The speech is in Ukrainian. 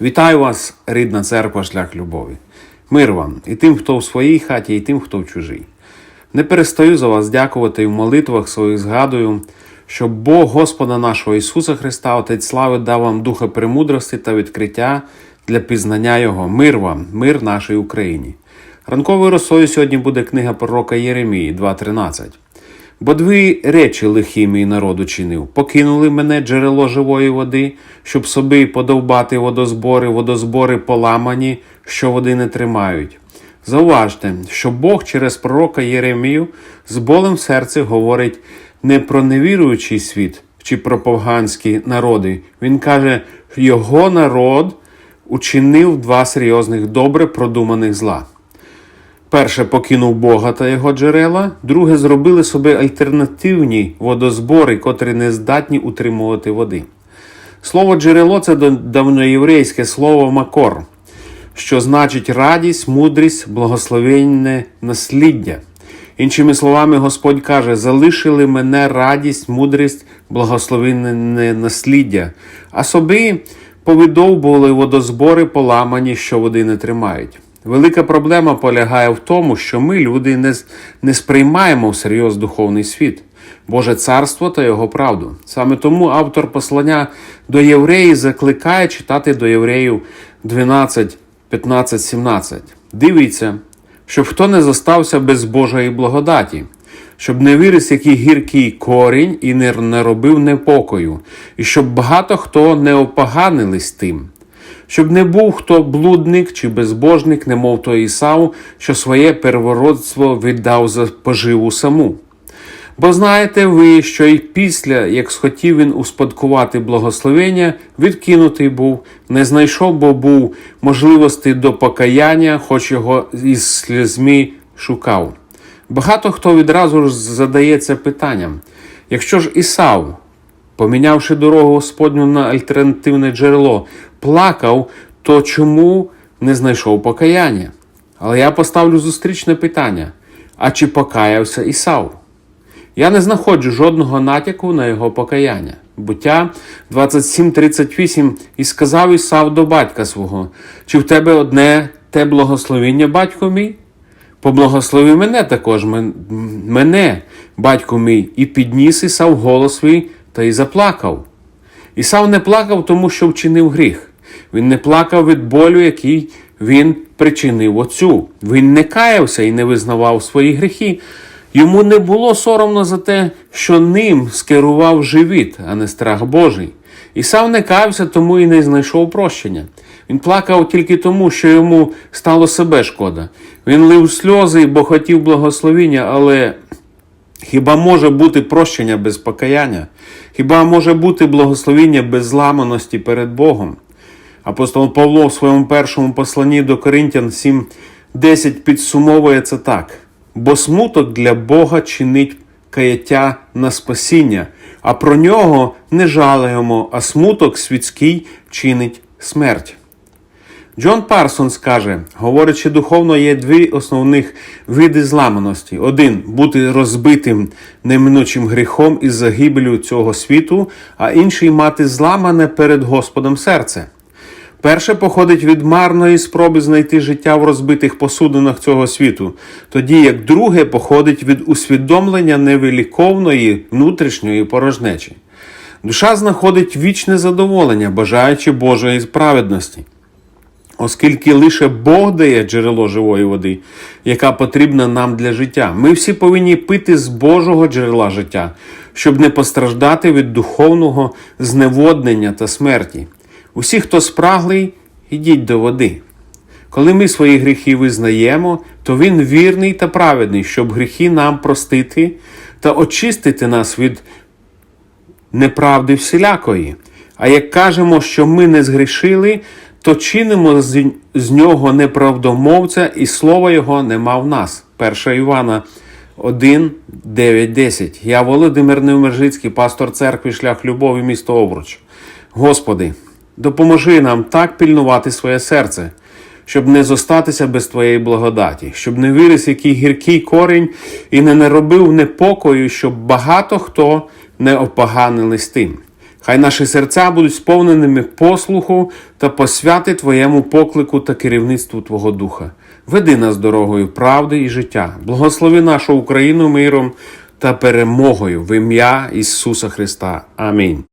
Вітаю вас, рідна церква, шлях любові. Мир вам і тим, хто в своїй хаті, і тим, хто в чужій. Не перестаю за вас дякувати і в молитвах своїх згадую, щоб Бог Господа нашого Ісуса Христа, Отець Слави, дав вам духа премудрості та відкриття для пізнання Його. Мир вам, мир нашій Україні. Ранковою росою сьогодні буде книга пророка Єремії 2.13. Бо дві речі лихі мій народу чинив. Покинули мене джерело живої води, щоб собі подовбати водозбори, водозбори поламані, що води не тримають. Зауважте, що Бог через пророка Єремію з болем в серці говорить не про невіруючий світ чи про поганські народи. Він каже, його народ учинив два серйозних добре продуманих зла. Перше покинув Бога та його джерела, друге зробили собі альтернативні водозбори, котрі не здатні утримувати води. Слово джерело це давноєврейське слово макор, що значить радість, мудрість, благословенне насліддя. Іншими словами, Господь каже: залишили мене радість, мудрість, благословенне насліддя, а собі повидовбували водозбори поламані, що води не тримають. Велика проблема полягає в тому, що ми, люди, не, не сприймаємо всерйоз духовний світ, Боже царство та його правду. Саме тому автор послання до євреїв закликає читати до євреїв 12, 15, 17. Дивіться, щоб хто не зостався без Божої благодаті, щоб не виріс який гіркий корінь і не наробив непокою, і щоб багато хто не опоганились тим щоб не був хто блудник чи безбожник, немов той Ісав, що своє первородство віддав за поживу саму. Бо знаєте ви, що й після, як схотів він успадкувати благословення, відкинутий був, не знайшов, бо був можливості до покаяння, хоч його із слізьми шукав. Багато хто відразу ж задається питанням: якщо ж Ісав, помінявши дорогу Господню на альтернативне джерело, плакав, то чому не знайшов покаяння? Але я поставлю зустрічне питання: а чи покаявся Ісав? Я не знаходжу жодного натяку на його покаяння. Буття 27.38 і сказав Ісав до батька свого: Чи в тебе одне те благословіння, батько мій? Поблагослови мене також, мене, батько мій, і підніс Ісав голос свій та й заплакав. Ісав не плакав, тому що вчинив гріх. Він не плакав від болю, який він причинив отцю. Він не каявся і не визнавав свої гріхи. Йому не було соромно за те, що ним скерував живіт, а не страх Божий. Ісав не каявся, тому і не знайшов прощення. Він плакав тільки тому, що йому стало себе шкода. Він лив сльози, бо хотів благословіння, але хіба може бути прощення без покаяння? Хіба може бути благословіння без зламаності перед Богом? Апостол Павло в своєму першому посланні до Коринтян 7.10 підсумовує це так: бо смуток для Бога чинить каяття на спасіння, а про нього не жалуємо, а смуток світський чинить смерть. Джон Парсонс каже, говорячи духовно, є дві основних види зламаності: один бути розбитим неминучим гріхом і загибелю цього світу, а інший мати зламане перед Господом серце. Перше походить від марної спроби знайти життя в розбитих посудинах цього світу, тоді як друге походить від усвідомлення невиліковної внутрішньої порожнечі. Душа знаходить вічне задоволення, бажаючи Божої праведності. Оскільки лише Бог дає джерело живої води, яка потрібна нам для життя. Ми всі повинні пити з Божого джерела життя, щоб не постраждати від духовного зневоднення та смерті. Усі, хто спраглий, ідіть до води. Коли ми свої гріхи визнаємо, то Він вірний та праведний, щоб гріхи нам простити та очистити нас від неправди всілякої. А як кажемо, що ми не згрішили, то чинимо з, з нього неправдомовця, і слова Його нема в нас. 1 Івана 1, 9, 10. Я Володимир Невмержицький, пастор церкви, шлях любові, місто Обруч. Господи, допоможи нам так пільнувати своє серце, щоб не зостатися без Твоєї благодаті, щоб не виріс який гіркий корінь і не наробив непокою, щоб багато хто не опоганились тим. Хай наші серця будуть сповненими послуху та посвяти Твоєму поклику та керівництву Твого Духа. Веди нас дорогою правди і життя. Благослови нашу Україну миром та перемогою в ім'я Ісуса Христа. Амінь.